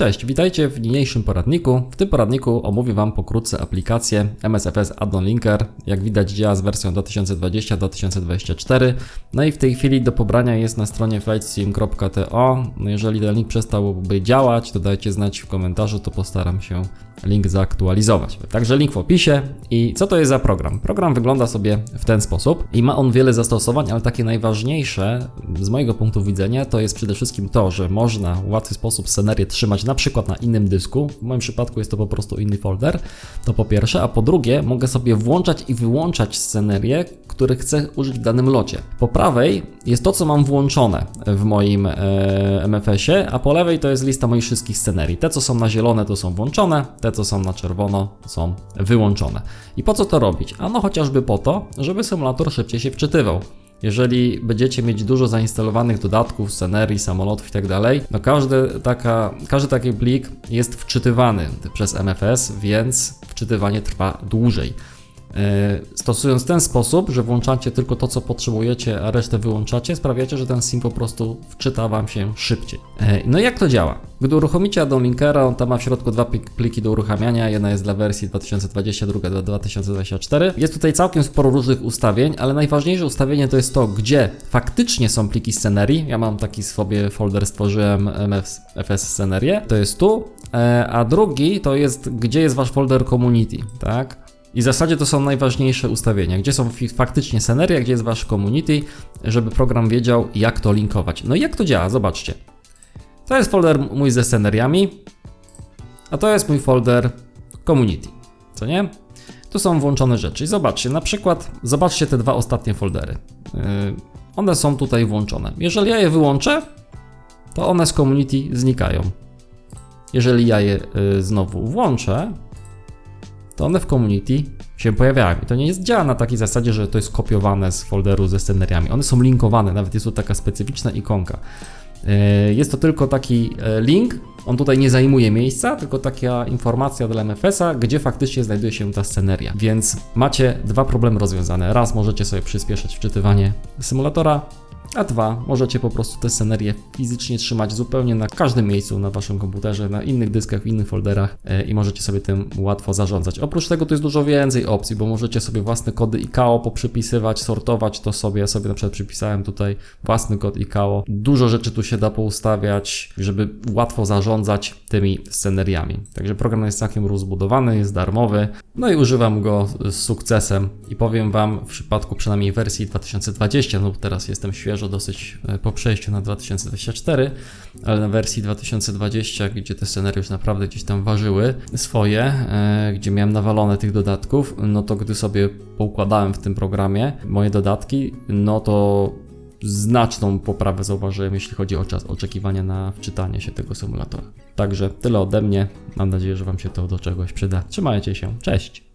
Cześć, witajcie w niniejszym poradniku. W tym poradniku omówię Wam pokrótce aplikację MSFS Addon Linker. Jak widać działa z wersją 2020-2024. No i w tej chwili do pobrania jest na stronie flightsim.to. No jeżeli ten link przestałby działać, to dajcie znać w komentarzu, to postaram się link zaktualizować. Także link w opisie. I co to jest za program? Program wygląda sobie w ten sposób i ma on wiele zastosowań, ale takie najważniejsze z mojego punktu widzenia to jest przede wszystkim to, że można w łatwy sposób scenerię trzymać na przykład na innym dysku. W moim przypadku jest to po prostu inny folder. To po pierwsze, a po drugie mogę sobie włączać i wyłączać scenerie, których chcę użyć w danym locie. Po prawej jest to, co mam włączone w moim e, MFS-ie, a po lewej to jest lista moich wszystkich scenerii. Te, co są na zielone, to są włączone, te, co są na czerwono, są wyłączone. I po co to robić? Ano chociażby po to, żeby symulator szybciej się wczytywał. Jeżeli będziecie mieć dużo zainstalowanych dodatków, scenerii, samolotów i tak no każdy, taka, każdy taki plik jest wczytywany przez MFS, więc wczytywanie trwa dłużej. E, Stosując ten sposób, że włączacie tylko to, co potrzebujecie, a resztę wyłączacie, sprawiacie, że ten sim po prostu wczyta Wam się szybciej. E, No i jak to działa? Gdy uruchomicie Addon Linkera, on tam ma w środku dwa plik- pliki do uruchamiania. Jedna jest dla wersji 2020, druga dla 2024. Jest tutaj całkiem sporo różnych ustawień, ale najważniejsze ustawienie to jest to, gdzie faktycznie są pliki scenerii. Ja mam taki sobie folder, stworzyłem MFS scenerię, to jest tu. E, A drugi to jest, gdzie jest Wasz folder community, tak? I w zasadzie to są najważniejsze ustawienia, gdzie są faktycznie scenerie, gdzie jest wasz community, żeby program wiedział, jak to linkować. No i jak to działa? Zobaczcie. To jest folder mój ze sceneriami, a to jest mój folder community. Co nie? Tu są włączone rzeczy. I zobaczcie, na przykład, zobaczcie te dwa ostatnie foldery. Yy, one są tutaj włączone. Jeżeli ja je wyłączę, to one z community znikają. Jeżeli ja je yy, znowu włączę, to one w community się pojawiają. I to nie jest działa na takiej zasadzie, że to jest kopiowane z folderu ze sceneriami. One są linkowane, nawet jest tu taka specyficzna ikonka. Yy, Jest to tylko taki e, link, on tutaj nie zajmuje miejsca, tylko taka informacja dla MFS-a, gdzie faktycznie znajduje się ta sceneria. Więc macie dwa problemy rozwiązane. Raz możecie sobie przyspieszyć wczytywanie symulatora, a dwa, możecie po prostu te scenerie fizycznie trzymać zupełnie na każdym miejscu na waszym komputerze, na innych dyskach, w innych folderach e, i możecie sobie tym łatwo zarządzać. Oprócz tego to jest dużo więcej opcji, bo możecie sobie własne kody ICAO poprzypisywać, sortować to sobie. Ja sobie na przykład przypisałem tutaj własny kod ICAO. Dużo rzeczy tu się da poustawiać, żeby łatwo zarządzać tymi sceneriami. Także program jest całkiem rozbudowany, jest darmowy. No i używam go z sukcesem i powiem Wam w przypadku przynajmniej wersji 2020, no bo teraz jestem świeżo dosyć e, po przejściu na 2024, ale na wersji 2020, gdzie te scenariusze naprawdę gdzieś tam ważyły swoje, e, gdzie miałem nawalone tych dodatków, no to gdy sobie poukładałem w tym programie moje dodatki, no to znaczną poprawę zauważyłem, jeśli chodzi o czas oczekiwania na wczytanie się tego symulatora. Także tyle ode mnie. Mam nadzieję, że Wam się to do czegoś przyda. Trzymajcie się. Cześć!